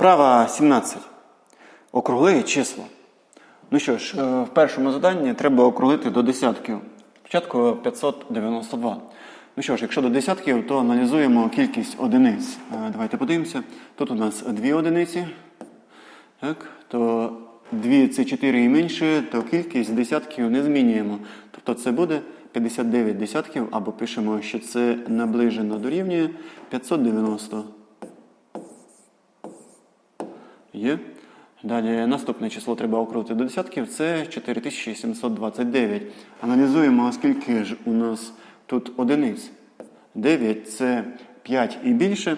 Вправа 17. Округли число. Ну що ж, е, в першому заданні треба округлити до десятків. Спочатку 592. Ну що ж, якщо до десятків, то аналізуємо кількість одиниць. Е, Давайте подивимося. Тут у нас дві одиниці. Так, то 2 це 4 і менше, то кількість десятків не змінюємо. Тобто це буде 59 десятків, або пишемо, що це наближено дорівнює 590. Є. Далі наступне число треба окрутити до десятків, це 4729. Аналізуємо, скільки ж у нас тут одиниць. 9 це 5 і більше.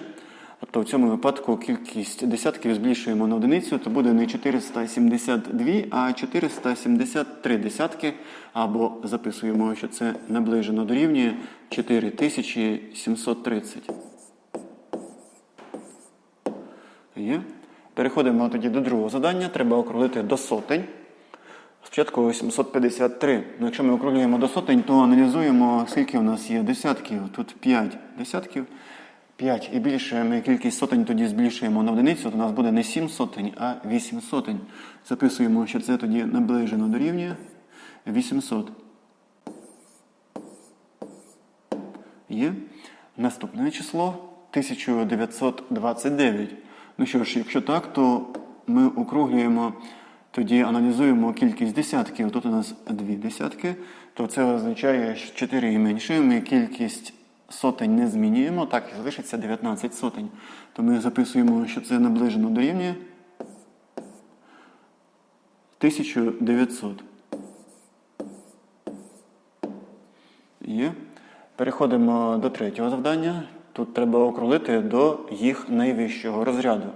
Тобто в цьому випадку кількість десятків збільшуємо на одиницю, то буде не 472, а 473 десятки. Або записуємо, що це наближено дорівнює 4730. Є. Переходимо тоді до другого завдання. Треба округлити до сотень. Спочатку 753. Ну, якщо ми округлюємо до сотень, то аналізуємо, скільки у нас є десятків. Тут 5 десятків. 5 і більше ми кількість сотень тоді збільшуємо на одиницю, то у нас буде не 7 сотень, а 8 сотень. Записуємо, що це тоді наближено дорівнює 800. Є. Наступне число 1929. Ну що ж, якщо так, то ми округлюємо, тоді аналізуємо кількість десятків. Тут у нас дві десятки, то це означає, що 4 і менше. Ми кількість сотень не змінюємо, так і залишиться 19 сотень. То ми записуємо, що це наближено дорівнює 1900. Є. Переходимо до третього завдання. Тут треба округлити до їх найвищого розряду.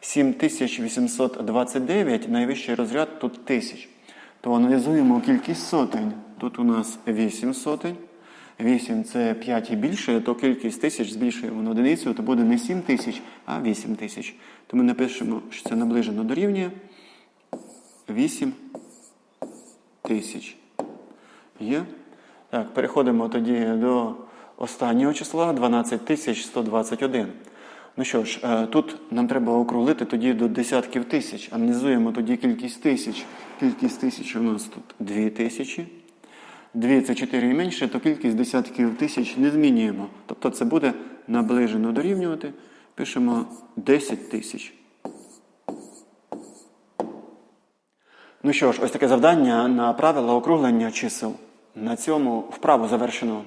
7829, найвищий розряд тут 1000. То аналізуємо кількість сотень. Тут у нас 8 сотень. 8 це 5 і більше, то кількість тисяч збільшуємо на одиницю, то буде не 7 тисяч, а 8 тисяч. То ми напишемо, що це наближено дорівнює 8 тисяч. Є? Так, переходимо тоді до останнього числа 12121. Ну що ж, е, тут нам треба округлити тоді до десятків тисяч. Аналізуємо тоді кількість тисяч. Кількість тисяч у нас тут 2 тисячі. 2 це 4 і менше, то кількість десятків тисяч не змінюємо. Тобто це буде наближено дорівнювати. Пишемо 10 тисяч. Ну що ж, ось таке завдання на правила округлення чисел. На цьому вправу завершено.